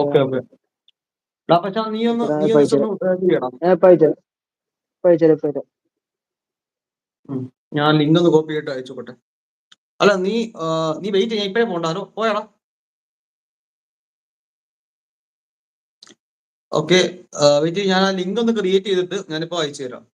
Okay okay. പക്ഷെ നീ ഒന്ന് നീ ഒന്ന്. ഞാൻ ലിങ്ക് ഒന്ന് കോപ്പി ചെയ്തിട്ട് അയച്ചോട്ടെ അല്ല നീ നീ വെയിറ്റ് ഞാൻ ഇപ്പഴേ പോണ്ടാലോ പോയാടാ. ഓക്കെ വെയിറ്റ് ഞാൻ ആ ലിങ്ക് ഒന്ന് ക്രിയേറ്റ് ചെയ്തിട്ട് ഞാനിപ്പോ അയച്ചു തരാം.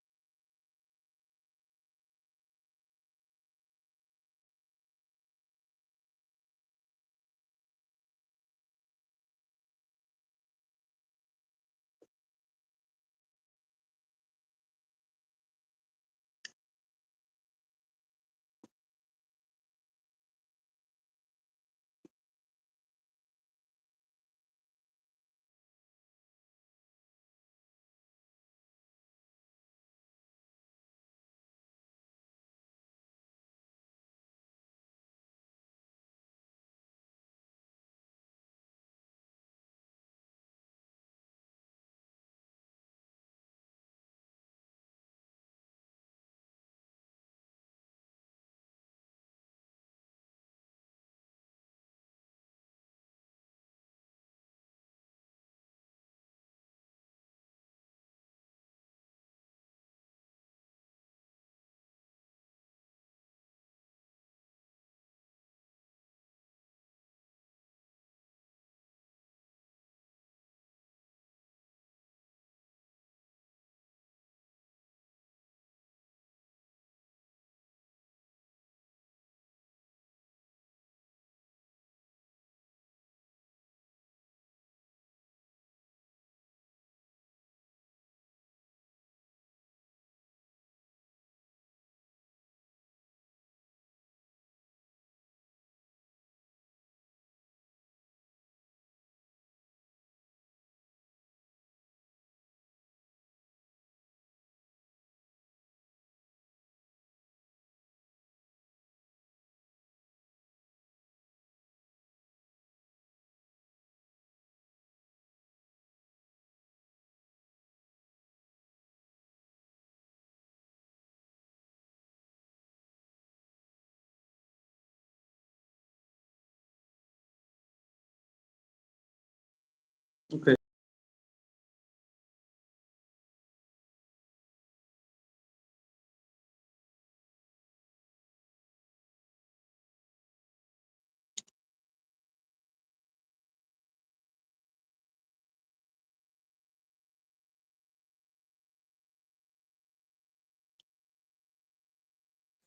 ഓക്കെ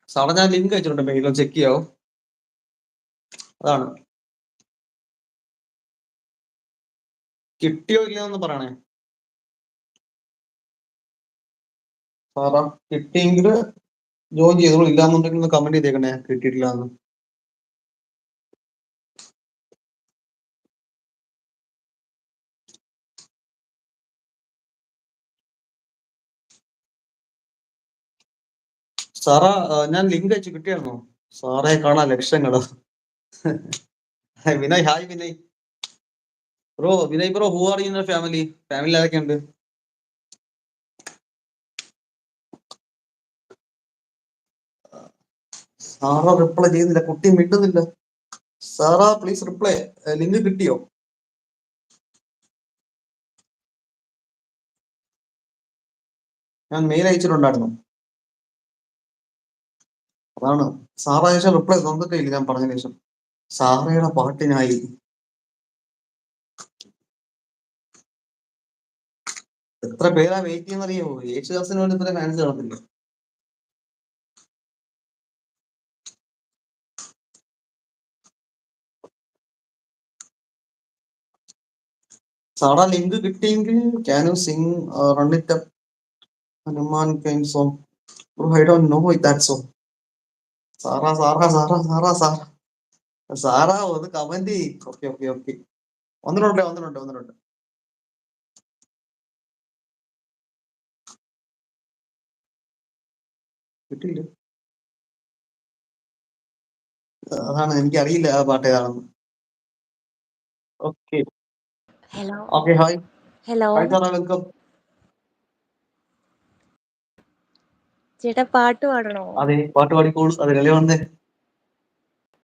സാറേ ഞാൻ ലിങ്ക് അയച്ചിട്ടുണ്ട്. മെയിലോ ചെക്ക് ചെയ്യാവോ? അതാണ്. കിട്ടിയോ ഇല്ലയോന്ന് പറയണേ. സാറാ കിട്ടിയെങ്കിൽ ജോയിൻ ചെയ്തോളൂ. ഇല്ലാന്നുണ്ടെങ്കിൽ ഒന്ന് കമന്റ് ചെയ്തേക്കണേ. കിട്ടിയിട്ടില്ല എന്ന്. സാറാ ഞാൻ ലിങ്ക് അയച്ചു കിട്ടിയായിരുന്നോ? സാറേ കാണാ ലക്ഷങ്ങൾ. Vinay. Hi Vinay. Bro Vinay bro who are in family family ആരൊക്കെ ഉണ്ട്? സാറാ റിപ്ലൈ ചെയ്യുന്നില്ല കുട്ടി മിണ്ടുന്നില്ല. സാറാ പ്ലീസ് റിപ്ലൈ ലിങ്ക് കിട്ടിയോ? ഞാൻ മെയിൽ അയച്ചിട്ടുണ്ടായിരുന്നു. അതാണ്. സാറ ശേഷം റിപ്ലൈ തന്നിട്ടേ ഇല്ല ഞാൻ പറഞ്ഞ ശേഷം. സാറയുടെ പാട്ടിനായി എത്ര പേരാ വെയിറ്റ് ചെയ്യുന്ന അറിയുമോ യേശുദാസിന് വേണ്ടി ഇത്ര ഫാൻസ് കാണത്തില്ല? സാറാ ലിങ്ക് കിട്ടിയെങ്കിൽ can you sing run it up Hanumankind song bro I Dr know that so Sara Sara Sara Sara Sara. Sara ഒന്ന് കമന്റ് ഓക്കെ ഓക്കെ ഓക്കെ വന്നിട്ടുണ്ട് വന്നിട്ടുണ്ട് വന്നിട്ടുണ്ട്. കിട്ടില്ല അതാണ് എനിക്കറിയില്ല ആ പാട്ട് ഏതാണെന്ന്. Okay. Hello. Okay hi. Hello. Welcome. ചേട്ടാ പാട്ട് പാടണോ? അതെ പാട്ട് പാടിക്കോളൂ അതിലല്ലേ വന്നേ.